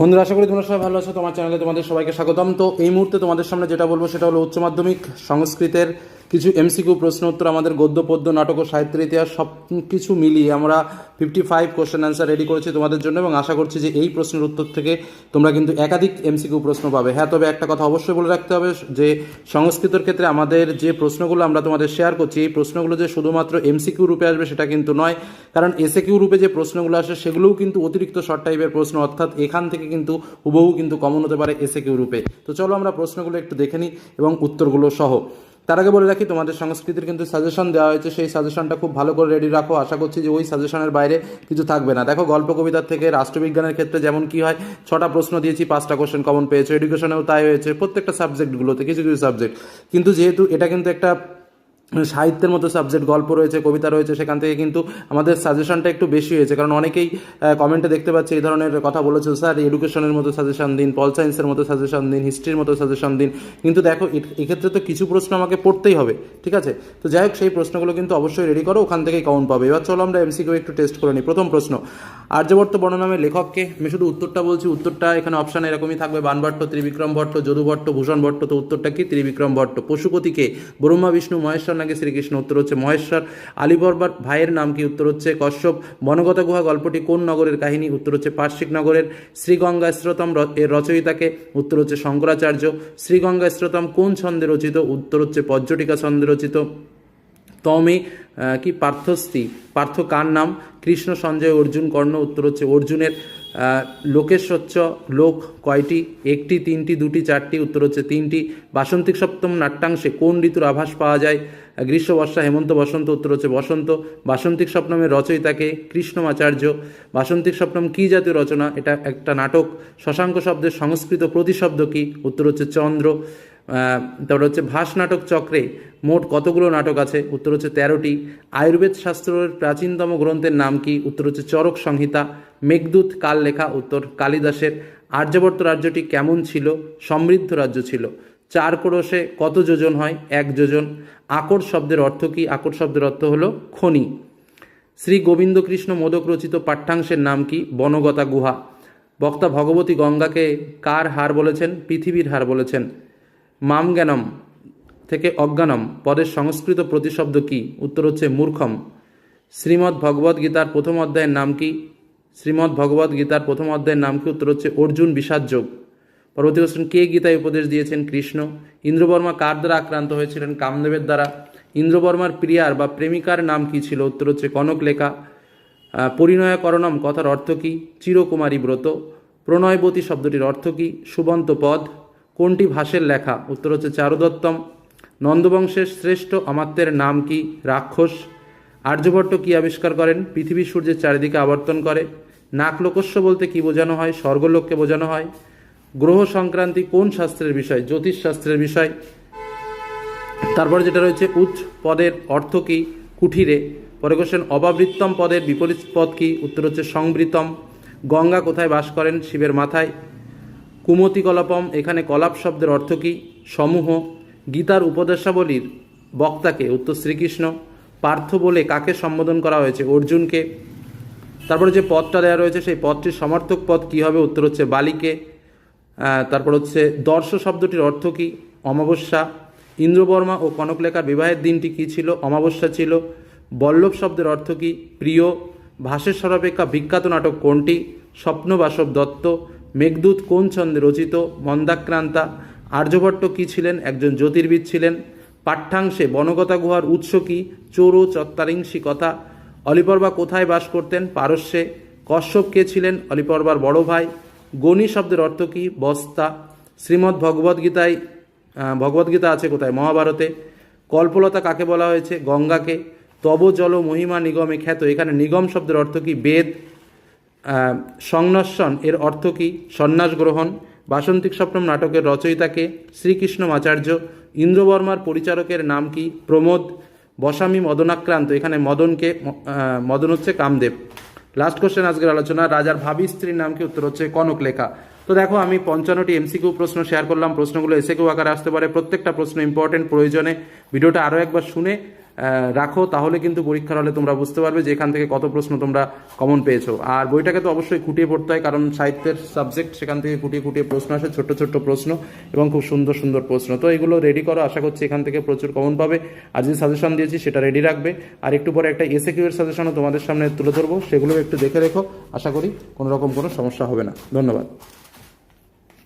বন্ধুরা, আশা করি তোমরা সবাই ভালো আছো। তোমার চ্যানেলে তোমাদের সবাইকে স্বাগতম। তো এই মুহূর্তে তোমাদের সামনে যেটা বলব সেটা হলো উচ্চ মাধ্যমিক সংস্কৃতের কিছু এমসিকিউ প্রশ্ন উত্তর আমাদের গদ্য, পদ্য, নাটক ও সাহিত্যের ইতিহাস সব কিছু মিলিয়ে আমরা fifty five question answer ready করেছি তোমাদের জন্য এবং আশা করছি যে এই প্রশ্নের উত্তর থেকে তোমরা কিন্তু একাধিক এমসিকিউ প্রশ্ন পাবে। হ্যাঁ তবে একটা কথা অবশ্যই বলে রাখতে হবে যে সংস্কৃতর ক্ষেত্রে আমাদের যে প্রশ্নগুলো আমরা তোমাদের শেয়ার করছি, এই প্রশ্নগুলো যে শুধুমাত্র এমসিকিউ রূপে আসবে সেটা কিন্তু নয়, কারণ এসএকিউ রূপে যে প্রশ্নগুলো আসে সেগুলোও কিন্তু অতিরিক্ত শর্ট টাইপের প্রশ্ন, অর্থাৎ এখান থেকে কিন্তু হুবহু কিন্তু কমন হতে পারে এসএকিউ রূপে। তো চলো আমরা প্রশ্নগুলো একটু দেখে নিই এবং উত্তরগুলো সহ। তার আগে বলে রাখি, তোমাদের সংস্কৃতির কিন্তু সাজেশন দেওয়া হয়েছে, সেই সাজেশনটা খুব ভালো করে রেডি রাখো। আশা করছি যে ওই সাজেশনের বাইরে কিছু থাকবে না। দেখো, গল্প কবিতার থেকে রাষ্ট্রবিজ্ঞানের ক্ষেত্রে যেমন কি হয়, ছটা প্রশ্ন দিয়েছি, পাঁচটা কোশ্চেন কমন পেয়েছে। এডুকেশনেও তাই হয়েছে, প্রত্যেকটা সাবজেক্টগুলোতে কিছু কিছু সাবজেক্ট কিন্তু যেহেতু এটা কিন্তু একটা সাহিত্যের মতো সাবজেক্ট গল্প রয়েছে, কবিতা রয়েছে, সেখান থেকে কিন্তু আমাদের সাজেশনটা একটু বেশি হয়েছে। কারণ অনেকেই কমেন্টে দেখতে পাচ্ছি এই ধরনের কথা বলেছে স্যার এডুকেশনের মতো সাজেশন দিন পল সায়েন্সের মতো সাজেশন দিন হিস্ট্রির মতো সাজেশন দিন। কিন্তু দেখো এক্ষেত্রে তো কিছু প্রশ্ন আমাকে পড়তেই হবে, ঠিক আছে? তো যাই হোক, সেই প্রশ্নগুলো কিন্তু অবশ্যই রেডি করো, ওখান থেকেই কাউন্ট পাবে। এবার চলো আমরা এমসিকিউ একটু টেস্ট করে নিই। প্রথম প্রশ্ন আর্যভট্ট বর্ণনামের লেখককে। আমি শুধু উত্তরটা বলছি, উত্তরটা এখানে অপশান এরকমই থাকবে। বানভট্ট, ত্রিবিক্রম ভট্ট, যদু ভট্ট, ভূষণ ভট্ট, তো উত্তরটা কি? ত্রিবিক্রম ভট্ট। পশুপতিকে ব্রহ্মা, বিষ্ণু, মহেশ্বর নাকি শ্রীকৃষ্ণ? উত্তর হচ্ছে মহেশ্বর। আলিবর্বার ভাইয়ের নাম কি? উত্তর হচ্ছে কশ্যপ। বনগত গুহা গল্পটি কোন নগরের কাহিনী? উত্তর হচ্ছে পার্শ্বিক নগরের। শ্রীগঙ্গা স্রোতম এর রচয়িতাকে উত্তর হচ্ছে শঙ্করাচার্য। শ্রীগঙ্গা স্রোতম কোন ছন্দে রচিত? উত্তর হচ্ছে পর্যটিকা ছন্দে রচিত। তমে কি পার্থস্থি পার্থ কার নাম কৃষ্ণ সঞ্জয় অর্জুন কর্ণ উত্তর হচ্ছে অর্জুনের আহ, লোকেশ্বচ্চ লোক কয়টি? একটি তিনটি দুটি চারটি উত্তর হচ্ছে তিনটি। বাসন্তিক সপ্তম নাট্যাংশে কোন ঋতুর আভাস পাওয়া যায়? গ্রীষ্ম বর্ষা হেমন্ত বসন্ত উত্তর হচ্ছে বসন্ত। বাসন্তিক স্বপ্নমের রচয়িতাকে কৃষ্ণমাচার্য। বাসন্তিক স্বপ্নম কী জাতীয় রচনা? এটা একটা নাটক। শশাঙ্ক শব্দের সংস্কৃত প্রতিশব্দ কী? উত্তর হচ্ছে চন্দ্র। তারপর হচ্ছে ভাস নাটক চক্রে মোট কতগুলো নাটক আছে? উত্তর হচ্ছে তেরোটি। আয়ুর্বেদ শাস্ত্রের প্রাচীনতম গ্রন্থের নাম কি? উত্তর হচ্ছে চরক সংহিতা, মেঘদূত কাল লেখা, উত্তর কালিদাসের। আর্যবর্ত রাজ্যটি কেমন ছিল? সমৃদ্ধ রাজ্য ছিল। চার ক্রোশে কত যোজন হয়? এক যোজন। আকর শব্দের অর্থ কি? আকর শব্দের অর্থ হলো খনি। শ্রী গোবিন্দকৃষ্ণ মোদক রচিত পাঠ্যাংশের নাম কি? বনগতা গুহা। বক্তা ভগবতী গঙ্গাকে কার হার বলেছেন? পৃথিবীর হার বলেছেন। মামজ্ঞানম থেকে অজ্ঞানম পদের সংস্কৃত প্রতিশব্দ কি? উত্তর হচ্ছে মূর্খম। শ্রীমদ্ ভগবদ্ গীতার প্রথম অধ্যায়ের নাম কি? শ্রীমদ্ ভগবদ্ গীতার প্রথম অধ্যায়ের নাম কি? উত্তর হচ্ছে অর্জুন বিষাদ যোগ। পরবর্তী কোশ্চেন কে গীতায় উপদেশ দিয়েছেন? কৃষ্ণ। ইন্দ্রবর্মা কার দ্বারা আক্রান্ত হয়েছিলেন? কামদেবের দ্বারা। ইন্দ্রবর্মার প্রিয়ার বা প্রেমিকার নাম কি ছিল? উত্তর হচ্ছে কনক লেখা। পরিণয়করণম কথার অর্থ কী? চিরকুমারী ব্রত। প্রণয়বতী শব্দটির অর্থ কী? সুবন্ত পদ। কোনটি ভাষের লেখা? উত্তর হচ্ছে চারুদত্তম। নন্দবংশের শ্রেষ্ঠ অমাত্যের নাম কি? রাক্ষস। আর্যভট্ট কি আবিষ্কার করেন? পৃথিবী সূর্যের চারিদিকে আবর্তন করে। নাকলোকস্য বলতে কি বোঝানো হয়? স্বর্গলোককে বোঝানো হয়। গ্রহ সংক্রান্তি কোন শাস্ত্রের বিষয়? জ্যোতিষ শাস্ত্রের বিষয়। তারপরে যেটা রয়েছে উচ্চ পদের অর্থ কি? কুঠিরে। পরে কোশ্চেন অবাবৃত্তম পদের বিপরীত পদ কি? উত্তর হচ্ছে সংবৃতম। গঙ্গা কোথায় বাস করেন? শিবের মাথায়। কুমতি কলাপম, এখানে কলাপ শব্দের অর্থ কি? সমূহ। গীতার উপদেশাবলীর বক্তাকে উত্তর শ্রীকৃষ্ণ, পার্থ বলে কাকে সম্বোধন করা হয়েছে? অর্জুনকে। তারপরে যে পদটা দেওয়া রয়েছে, সেই পদটির সমর্থক পদ কী হবে? উত্তর হচ্ছে বালিকে। তারপর হচ্ছে দর্শ শব্দটির অর্থ কী? অমাবস্যা। ইন্দ্রবর্মা ও কনকলেখার বিবাহের দিনটি কী ছিল? অমাবস্যা ছিল। বল্লভ শব্দের অর্থ কী? প্রিয়। ভাষের সর্বাপেক্ষা বিখ্যাত নাটক কোনটি? স্বপ্নবাসব দত্ত। মেঘদূত কোন ছন্দে রচিত? মন্দাক্রান্তা। আর্যভট্ট কী ছিলেন? একজন জ্যোতির্বিদ ছিলেন। পাঠ্যাংশে বনগতা গুহার উৎস কী? চোরো চত্তারিংসী কথা। অলিপর্বা কোথায় বাস করতেন? পারস্যে। কশ্যপ কে ছিলেন? অলিপর্বার বড় ভাই। গণি শব্দের অর্থ কী? বস্তা। শ্রীমদ্ ভগবদ্গীতায় ভগবদ্গীতা আছে কোথায়? মহাভারতে। কল্পলতা কাকে বলা হয়েছে? গঙ্গাকে। তব জল মহিমা নিগমে খ্যাত। এখানে নিগম শব্দের অর্থ কী? বেদ। সংনস্বন এর অর্থ কী? সন্ন্যাস গ্রহণ, বাসন্তিক স্বপ্নম নাটকের রচয়িতাকে শ্রীকৃষ্ণমাচার্য ইন্দ্রবর্মার পরিচারকের নাম কি? প্রমোদ, বসামি মদনাক্রান্ত, এখানে মদনকে মদন হচ্ছে কামদেব। লাস্ট কোশ্চেন আজকের আলোচনা, রাজার ভাবি স্ত্রীর নাম কি? উত্তর হচ্ছে কনক লেখা। তো দেখো, আমি পঞ্চান্নটি এমসিকিউ প্রশ্ন শেয়ার করলাম, প্রশ্নগুলো এসে কেউ আকারে আসতে পারে, প্রত্যেকটা প্রশ্ন ইম্পর্টেন্ট প্রয়োজনে। ভিডিওটা আরও একবার শুনে রাখো, তাহলে কিন্তু পরীক্ষার হলে তোমরা বুঝতে পারবে যে এখান থেকে কত প্রশ্ন তোমরা কমন পেয়েছ। আর বইটাকে তো অবশ্যই খুঁটিয়ে পড়তে হয়, কারণ সাহিত্যের সাবজেক্ট সেখান থেকে খুঁটিয়ে খুঁটিয়ে প্রশ্ন আসে, ছোট্ট ছোট্ট প্রশ্ন এবং খুব সুন্দর সুন্দর প্রশ্ন। তো এগুলো রেডি করো, আশা করছি এখান থেকে প্রচুর কমন পাবে। আর যে সাজেশন দিয়েছি সেটা রেডি রাখবে। আর একটু পরে একটা এসে কিউ এর সাজেশনও তোমাদের সামনে তুলে ধরবো সেগুলো একটু দেখে রেখো। আশা করি কোনো রকম কোনো সমস্যা হবে না। ধন্যবাদ।